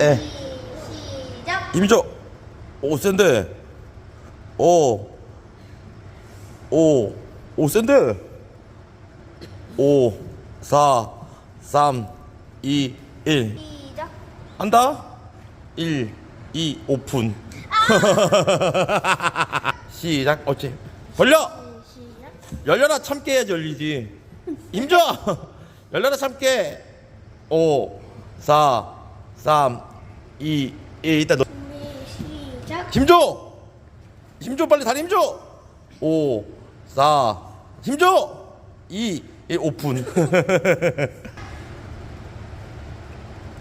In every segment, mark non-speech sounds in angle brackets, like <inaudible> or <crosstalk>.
에. 시작. 이미죠. 오 센데. 오. 오. 오 센데. 5 4 3 2 1 시작. 한다. 1 2 오픈. <laughs> 시작. 벌려. 시작. 열려라 참깨 해야지 열리지. 임조. <laughs> 열려라 참깨. 5 4 3 2 1 이따 너 준비 시작. 힘줘! 힘줘 빨리 다리 힘줘! 5 4 힘줘! 2 1 오픈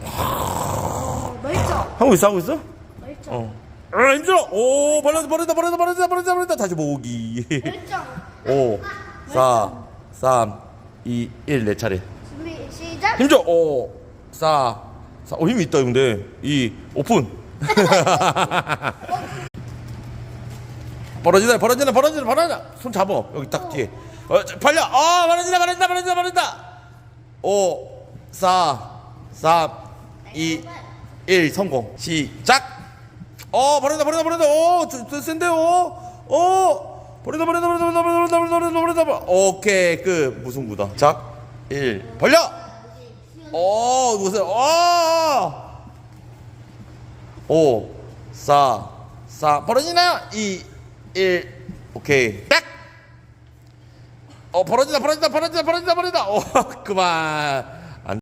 어, 멀쩡. <laughs> 하고 있어 하고 있어? 멀쩡. 어 아, 힘줘! 오 벌려다 벌려다 벌려다 벌려다 벌려다 벌려다 다시 모으기 멀쩡. 5 4 3 2 1 내 차례 준비 시작. 힘줘! 5 4 4 어, 힘이 있다 근데 2 오픈 벌어지다 벌어지다 벌어지다 벌어지다 손 잡어 여기 딱 뒤에 어, 자, 벌려 어 벌어진다 벌어진다 벌어진다 벌어진다 5 4 3 2 1 성공 시작 어 벌어진다 벌어진다 벌어진다 오 저, 저, 센데요 오 벌어진다 벌어진다 벌어진다 벌어진다 벌어진다 벌어진다 벌어진다 오케이 끝 무승부다 작1 벌려 오 무슨 어! 5 4 4 벌어지나요? 2 1 오케이. 딱! 어 벌어진다 벌어진다 벌어진다 벌어진다 벌어진다 어 그만